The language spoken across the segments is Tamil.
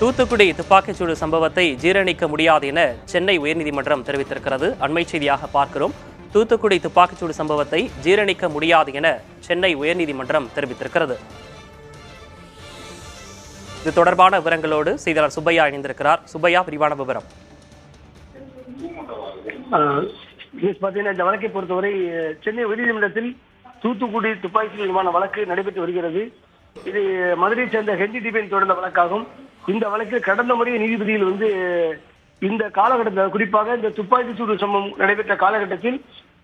தூத்துக்குடி துப்பாக்கிச்சூடு சம்பவத்தை ஜீரணிக்க முடியாது என சென்னை உயர்நீதிமன்றம் தெரிவித்திருக்கிறது. அண்மை செய்தியாக பார்க்கிறோம். தூத்துக்குடி துப்பாக்கிச்சூடு சம்பவத்தை ஜீரணிக்க முடியாது என சென்னை உயர்நீதிமன்றம் தெரிவித்திருக்கிறது. இது தொடர்பான விவரங்களோடு செய்தியாளர் சுப்பையா இணைந்திருக்கிறார். சுப்பையா விரிவான விவரம். பார்த்தீங்கன்னா இந்த வழக்கை பொறுத்தவரை சென்னை உயர்நீதிமன்றத்தில் தூத்துக்குடி துப்பாக்கி விமான வழக்கு நடைபெற்று வருகிறது. இது மதுரையை சேர்ந்த ஹென்றி டிபேன் தொடர்ந்த வழக்காகும். இந்த வழக்கில் கடந்த முறை நீதிபதிகள் வந்து இந்த காலகட்டத்தில் குறிப்பாக இந்த துப்பாக்கி சூடு சம்பவம் நடைபெற்ற காலகட்டத்தில்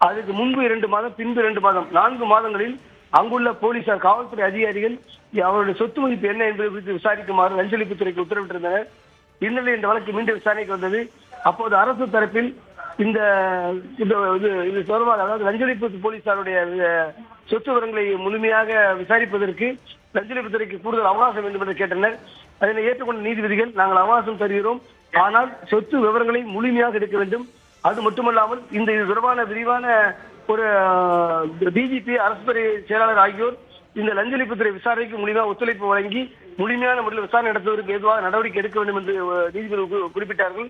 அதுக்கு முன்பு இரண்டு மாதம் பின்பு இரண்டு மாதம் நான்கு மாதங்களில் அங்குள்ள போலீசார் காவல்துறை அதிகாரிகள் அவருடைய சொத்து மதிப்பு என்ன என்பது குறித்து விசாரிக்குமாறு லஞ்சளிப்புத்துறைக்கு உத்தரவிட்டிருந்தனர். இந்நிலையில் இந்த வழக்கு மீண்டும் விசாரணைக்கு வந்தது. அப்போது அரசு தரப்பில் இந்த இந்த இது இது தொடர்பாக அதாவது லஞ்சளிப்பு போலீசாருடைய சொத்து விவரங்களை முழுமையாக விசாரிப்பதற்கு லஞ்சளிப்புத்துறைக்கு கூடுதல் அவகாசம் வேண்டும் என்று கேட்டனர். அதனை ஏற்றுக்கொண்ட நீதிபதிகள் நாங்கள் அவகாசம் தருகிறோம். ஆனால் சொத்து விவரங்களை முழுமையாக எடுக்க வேண்டும். அது மட்டுமல்லாமல் இந்த இது தொடர்பான விரிவான ஒரு டிஜிபி அரசு துறை செயலாளர் ஆகியோர் இந்த லஞ்சளிப்புத்துறை விசாரணைக்கு முழுமையாக ஒத்துழைப்பு வழங்கி முழுமையான முறையில் விசாரணை நடத்துவதற்கு எதுவாக நடவடிக்கை எடுக்க வேண்டும் என்று நீதிபதி குறிப்பிட்டார்கள்.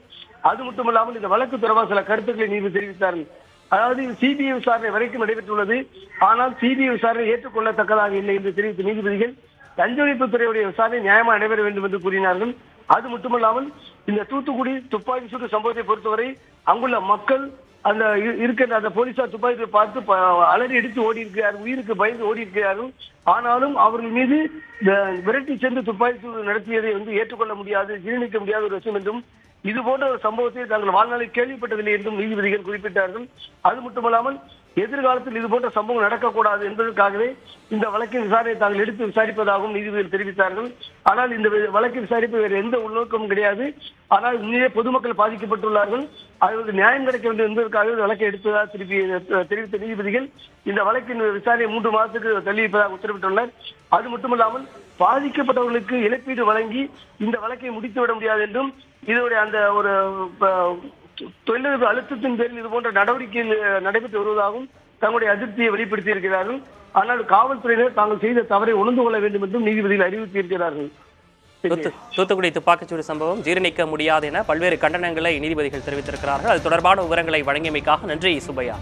அது மட்டுமல்லாமல் இந்த வழக்கு தொடர்பாக சில கருத்துக்களை நீதிபதி தெரிவித்தார்கள். அதாவது சிபிஐ விசாரணை வரைக்கும் நடைபெற்றுள்ளது. ஆனால் சிபிஐ விசாரணை ஏற்றுக்கொள்ளத்தக்கதாக இல்லை என்று தெரிவித்த நீதிபதிகள் லஞ்ச துறையுடைய விசாரணை நியாயமாக நடைபெற வேண்டும் என்று கூறினார்கள். அது மட்டுமல்லாமல் இந்த தூத்துக்குடி துப்பாக்கி சூடு சம்பவத்தை பொறுத்தவரை அங்குள்ள மக்கள் அந்த இருக்கிற அந்த போலீசார் துப்பாக்கியை பார்த்து அலறி அடித்து ஓடி இருக்கிறார்கள் உயிருக்கு பயந்து ஓடி இருக்கிறார்கள் ஆனாலும் அவர்கள் மீது விரட்டி சென்று துப்பாக்கி சூடு நடத்தியதை வந்து ஏற்றுக்கொள்ள முடியாது ஜீரணிக்க முடியாத ஒரு விஷயம் என்றும் இது போன்ற ஒரு சம்பவத்தை தாங்கள் வாழ்நாளில் கேள்விப்பட்டதில்லை என்றும் நீதிபதிகள் குறிப்பிட்டார்கள். அது மட்டுமல்லாமல் எதிர்காலத்தில் இது போன்ற சம்பவம் நடக்கக்கூடாது என்பதற்காகவே இந்த வழக்கின் விசாரணையை தாங்கள் எடுத்து விசாரிப்பதாகவும் நீதிபதிகள் தெரிவித்தார்கள். ஆனால் இந்த வி- வழக்கை விசாரிப்பு வேறு எந்த உள்நோக்கமும் கிடையாது. ஆனால் உண்மையே பொதுமக்கள் பாதிக்கப்பட்டுள்ளார்கள். அவர்களுக்கு நியாயம் கிடைக்க வேண்டும் என்பதற்காக இந்த வழக்கை எடுத்ததாக திருப்பி தெரிவித்த நீதிபதிகள் இந்த வழக்கின் விசாரணை மூன்று மாதத்துக்கு தள்ளியிருப்பதாக உத்தரவிட்டுள்ளனர். அது மட்டுமல்லாமல் பாதிக்கப்பட்டவர்களுக்கு இழப்பீடு வழங்கி இந்த வழக்கை முடித்து விட முடியாது என்றும் இதனுடைய அந்த ஒரு ப- தொழிலதிபர் அழுத்தத்தின் பேரில் இது போன்ற நடவடிக்கைகள் நடைபெற்று வருவதாகவும் தங்களுடைய அதிருப்தியை வெளிப்படுத்தி இருக்கிறார்கள் ஆனால் காவல்துறையினர் தாங்கள் செய்த தவறை உணர்ந்து கொள்ள வேண்டும் என்றும் நீதிபதிகள் அறிவுறுத்தி இருக்கிறார்கள் தூத்து தூத்துக்குடி துப்பாக்கிச்சூடு சம்பவம் ஜீரணிக்க முடியாது என பல்வேறு கண்டனங்களை நீதிபதிகள் தெரிவித்திருக்கிறார்கள். அது தொடர்பான விவரங்களை வழங்கியமைக்காக நன்றி சுப்பையா.